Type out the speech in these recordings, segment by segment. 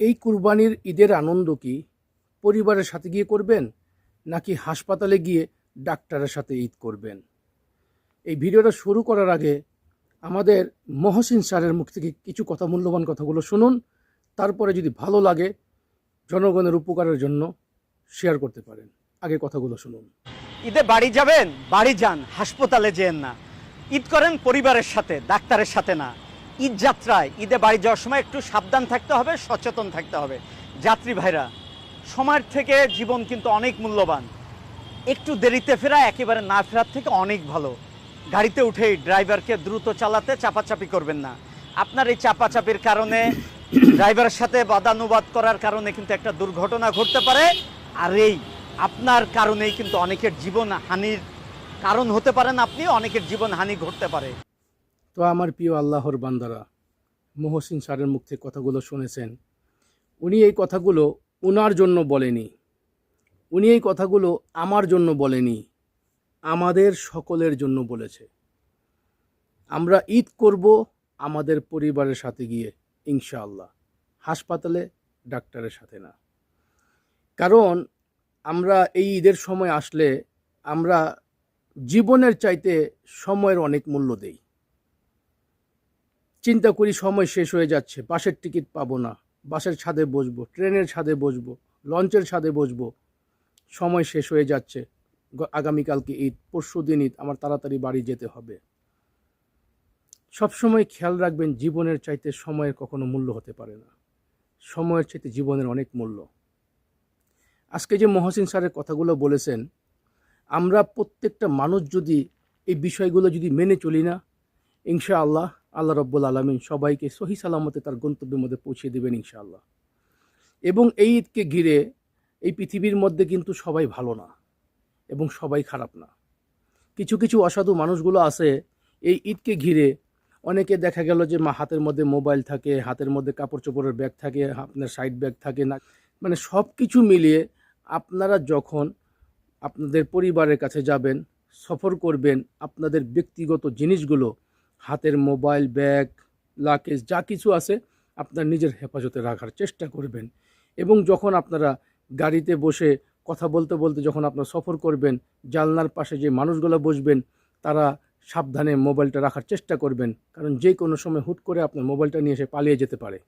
এই কুরবানির ঈদের আনন্দ কি পরিবারের সাথে গিয়ে করবেন, নাকি হাসপাতালে গিয়ে ডাক্তারের সাথে ঈদ করবেন? এই ভিডিওটা শুরু করার আগে আমাদের মহসিন স্যারের মুখ থেকে কিছু কথা, মূল্যবান কথাগুলো শুনুন, তারপরে যদি ভালো লাগে, জনগণের উপকারের জন্য শেয়ার করতে পারেন। আগে কথাগুলো শুনুন। ঈদে বাড়ি যাবেন, বাড়ি যান, হাসপাতালে যেন না। ঈদ করেন পরিবারের সাথে, ডাক্তারের সাথে না। ঈদ যাত্রায়, ঈদে বাড়ি যাওয়ার সময় একটু সাবধান থাকতে হবে, সচেতন থাকতে হবে। যাত্রী ভাইরা, সময়ের থেকে জীবন কিন্তু অনেক মূল্যবান। একটু দেরিতে ফেরা একেবারে না ফেরার থেকে অনেক ভালো। গাড়িতে উঠেই ড্রাইভারকে দ্রুত চালাতে চাপাচাপি করবেন না। আপনার এই চাপাচাপির কারণে ড্রাইভারের সাথে বাদানুবাদ করার কারণে কিন্তু একটা দুর্ঘটনা ঘটতে পারে। আর এই আপনার কারণেই কিন্তু অনেকের জীবন হানির কারণ হতে পারেন আপনি অনেকের জীবন হানি ঘটতে পারে। তো আমার প্রিয় আল্লাহর বান্দারা, মহসিন স্যারের মুখ থেকে কথাগুলো শুনেছেন। উনি এই কথাগুলো উনার জন্য বলেনি। উনি এই কথাগুলো আমার জন্য বলেনি, আমাদের সকলের জন্য বলেছে। আমরা ঈদ করব আমাদের পরিবারের সাথে গিয়ে, ইনশাআল্লাহ। হাসপাতালে ডাক্তারের সাথে না। কারণ আমরা এই ঈদের সময় আসলে আমরা জীবনের চাইতে সময়ের অনেক মূল্য দেই। চিন্তা করি সময় শেষ হয়ে যাচ্ছে, বাসের টিকিট পাবো না, বাসের ছাদে বসবো, ট্রেনের ছাদে বসবো, লঞ্চের ছাদে বসবো, সময় শেষ হয়ে যাচ্ছে আগামীকালকে ঈদ, পরশু দিন ঈদ, আমার তাড়াতাড়ি বাড়ি যেতে হবে। সবসময় খেয়াল রাখবেন, জীবনের চাইতে সময়ের কখনো মূল্য হতে পারে না, সময়ের চাইতে জীবনের অনেক মূল্য। আজকে যে মহসিন স্যারের কথাগুলো বলেছেন, আমরা প্রত্যেকটা মানুষ যদি এই বিষয়গুলো যদি মেনে চলি না, ইনশাআল্লাহ আল্লাহ রব্বুল আলমিন সবাইকে সহি সালামতে তার গন্তব্যের মধ্যে পৌঁছে দেবেন ইনশাআল্লাহ। এবং এই ঈদকে ঘিরে এই পৃথিবীর মধ্যে কিন্তু সবাই ভালো না এবং সবাই খারাপ না। কিছু কিছু অসাধু মানুষগুলো আছে এই ঈদকে ঘিরে। অনেকে দেখা গেল যে মা হাতের মধ্যে মোবাইল থাকে, হাতের মধ্যে কাপড় চোপড়ের ব্যাগ থাকে, আপনার সাইড ব্যাগ থাকে না। মানে সব কিছু মিলিয়ে আপনারা যখন আপনাদের পরিবারের কাছে যাবেন, সফর করবেন, আপনাদের ব্যক্তিগত জিনিসগুলো হাতের মোবাইল, ব্যাগ লাকেজ যা কিছু আছে আপনার নিজের হেফাজতে রাখার চেষ্টা করবেন। এবং যখন আপনারা গাড়িতে বসে কথা বলতে বলতে যখন আপনার সফর করবেন, জানলার পাশে যে মানুষগুলো বসবেন, তারা সাবধানে মোবাইলটা রাখার চেষ্টা করবেন। কারণ যে কোনো সময় হুট করে আপনার মোবাইলটা নিয়ে এসে পালিয়ে যেতে পারে।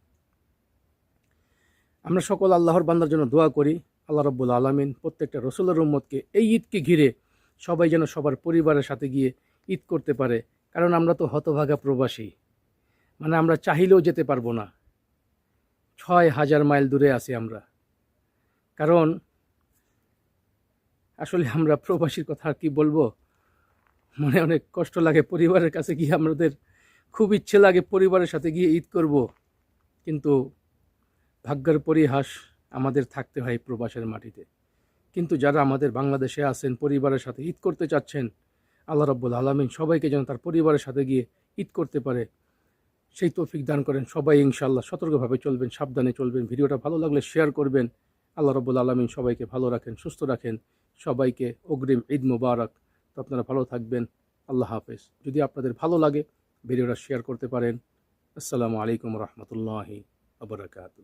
আমরা সকল আল্লাহর বান্দার জন্য দোয়া করি, আল্লাহ রব্বুল আলমিন প্রত্যেকটা রসুলের উম্মতকে এই ঈদকে ঘিরে সবাই যেন সবার পরিবারের সাথে গিয়ে ঈদ করতে পারে। কারণ আমরা তো হতভাগা প্রবাসী। মানে আমরা চাহিলেও যেতে পারব না। ছয় হাজার মাইল দূরে আছি আমরা। কারণ আসলে আমরা প্রবাসীর কথা আর কি বলব? মনে অনেক কষ্ট লাগে পরিবারের কাছে গিয়ে আমাদের, খুব ইচ্ছে লাগে পরিবারের সাথে গিয়ে ঈদ করব। কিন্তু ভাগ্যের পরিহাস আমাদের থাকতে হয় প্রবাসের মাটিতে। কিন্তু যারা আমাদের বাংলাদেশে আছেন, পরিবারের সাথে ঈদ করতে চাচ্ছেন আল্লাহ রব্বুল আলমিন সবাইকে যেন তার পরিবারের সাথে গিয়ে ঈদ করতে পারে। সেই তৌফিক দান করেন সবাই ইনশাল্লাহ সতর্কভাবে চলবেন, সাবধানে চলবেন। ভিডিওটা ভালো লাগলে শেয়ার করবেন। আল্লাহ রব্বুল আলমিন সবাইকে ভালো রাখেন, সুস্থ রাখেন। সবাইকে অগ্রিম ঈদ মুবারক। তো আপনারা ভালো থাকবেন। আল্লাহ হাফেজ। যদি আপনাদের ভালো লাগে, ভিডিওটা শেয়ার করতে পারেন। আসসালামু আলাইকুম রহমতুল্লাহি আবরাকাতু